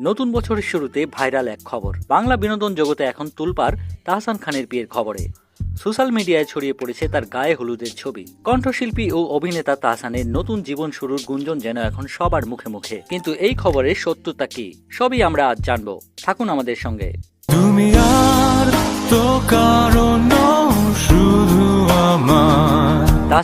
নতুন বছরের শুরুতে ভাইরাল এক খবর। বাংলা বিনোদন জগতে এখন তুলপার তাহসান খানের বিয়ের খবরে। সোশ্যাল মিডিয়ায় ছড়িয়ে পড়েছে তার গায়ে হলুদের ছবি। কণ্ঠশিল্পী ও অভিনেতা তাহসানের নতুন জীবন শুরুর গুঞ্জন যেন এখন সবার মুখে মুখে। কিন্তু এই খবরের সত্যতা কি? সবই আমরা আজ জানব। থাকুন আমাদের সঙ্গে। তুমি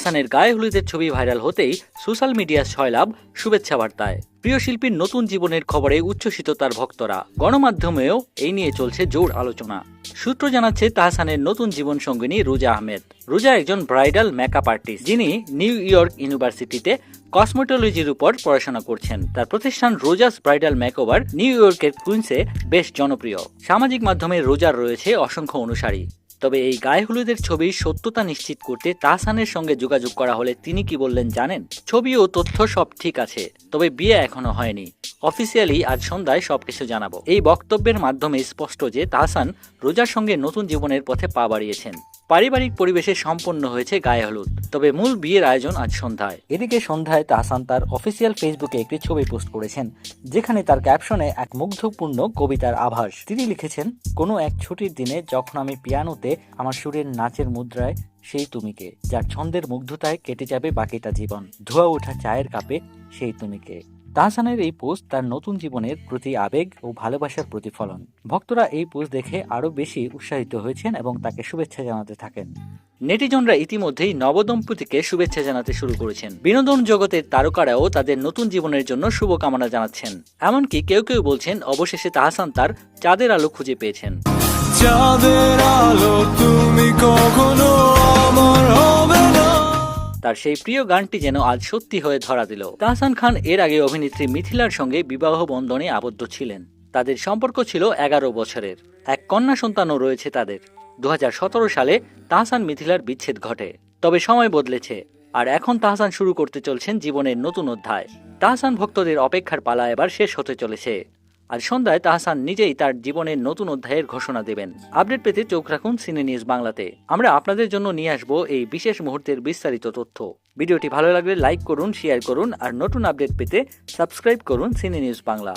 আমার তাহসানের গায়ে হলুদের ছবি ভাইরাল হতেই সোশ্যাল মিডিয়া ছয়লাভ শুভেচ্ছা বার্তায় প্রিয় শিল্পীর নতুন জীবনের খবরে উচ্ছ্বসিত তার ভক্তরা। গণমাধ্যমেও এই নিয়ে চলছে জোর আলোচনা। সূত্র জানাচ্ছে তাহসানের নতুন জীবন সঙ্গিনী রোজা আহমেদ। রোজা একজন ব্রাইডাল মেকআপ আর্টিস্ট, যিনি নিউ ইয়র্ক ইউনিভার্সিটিতে কসমোটোলজির উপর পড়াশোনা করছেন। তার প্রতিষ্ঠান রোজাস ব্রাইডাল মেকওভার নিউ ইয়র্কের কুইন্সে বেশ জনপ্রিয়। সামাজিক মাধ্যমে রোজার রয়েছে অসংখ্য অনুসারী। তবে এই গায়ে হলুদের ছবির সত্যতা নিশ্চিত করতে তাহসানের সঙ্গে যোগাযোগ করা হলে তিনি কি বললেন জানেন? ছবি ও তথ্য সব ঠিক আছে, তবে বিয়ে এখনও হয়নি। অফিসিয়ালি আজ সন্ধ্যায় সবকিছু জানাব। এই বক্তব্যের মাধ্যমে স্পষ্ট যে তাহসান রোজার সঙ্গে নতুন জীবনের পথে পা বাড়িয়েছেন। পারিবারিক পরিবেশে সম্পন্ন হয়েছে গায়ে হলুদ। তবে মূল বিয়ের আয়োজন আজ সন্ধ্যায়। এদিকে সন্ধ্যায় তাহসান তার অফিসিয়াল ফেসবুকে একটি ছবি পোস্ট করেছেন, যেখানে তার ক্যাপশনে এক মুগ্ধপূর্ণ কবিতার আভাস। তিনি লিখেছেন, কোনো এক ছুটির দিনে যখন আমি পিয়ানোতে আমার সুরের নাচের মুদ্রায়, সেই তুমিকে। যার ছন্দের মুগ্ধতায় কেটে যাবে বাকিটা জীবন। ধোয়া ওঠা চায়ের কাপে, সেই তুমিকে। তাহসানের এই পোস্ট তার নতুন জীবনের প্রতি আবেগ ও ভালোবাসার প্রতিফলন। ভক্তরা এই পোস্ট দেখে আরও বেশি উৎসাহিত হয়েছেন এবং তাকে শুভেচ্ছা জানাতে থাকেন। নেটিজনরা ইতিমধ্যেই নবদম্পতিকে শুভেচ্ছা জানাতে শুরু করেছেন। বিনোদন জগতের তারকারাও তাদের নতুন জীবনের জন্য শুভকামনা জানাচ্ছেন। এমনকি কেউ কেউ বলছেন, অবশেষে তাহসান তার চাঁদের আলো খুঁজে পেয়েছেন। চাঁদের আলো তুমি তার সেই প্রিয় গানটি যেন আজ সত্যি হয়ে ধরা দিল। তাহসান খান এর আগে অভিনেত্রী মিথিলার সঙ্গে বিবাহ বন্ধনে আবদ্ধ ছিলেন। তাদের সম্পর্ক ছিল এগারো বছরের। এক কন্যা সন্তানও রয়েছে তাদের। দুহাজার সতেরো সালে তাহসান মিথিলার বিচ্ছেদ ঘটে। তবে সময় বদলেছে। আর এখন তাহসান শুরু করতে চলছেন জীবনের নতুন অধ্যায়। তাহসান ভক্তদের অপেক্ষার পালা এবার শেষ হতে চলেছে। আজ সন্ধ্যায় তাহসান নিজেই তার জীবনের নতুন অধ্যায়ের ঘোষণা দেবেন। আপডেট পেতে চোখ রাখুন সিনে নিউজ বাংলাতে। আমরা আপনাদের জন্য নিয়ে আসব এই বিশেষ মুহূর্তের বিস্তারিত তথ্য। ভিডিওটি ভালো লাগলে লাইক করুন, শেয়ার করুন আর নতুন আপডেট পেতে সাবস্ক্রাইব করুন সিনে নিউজ বাংলা।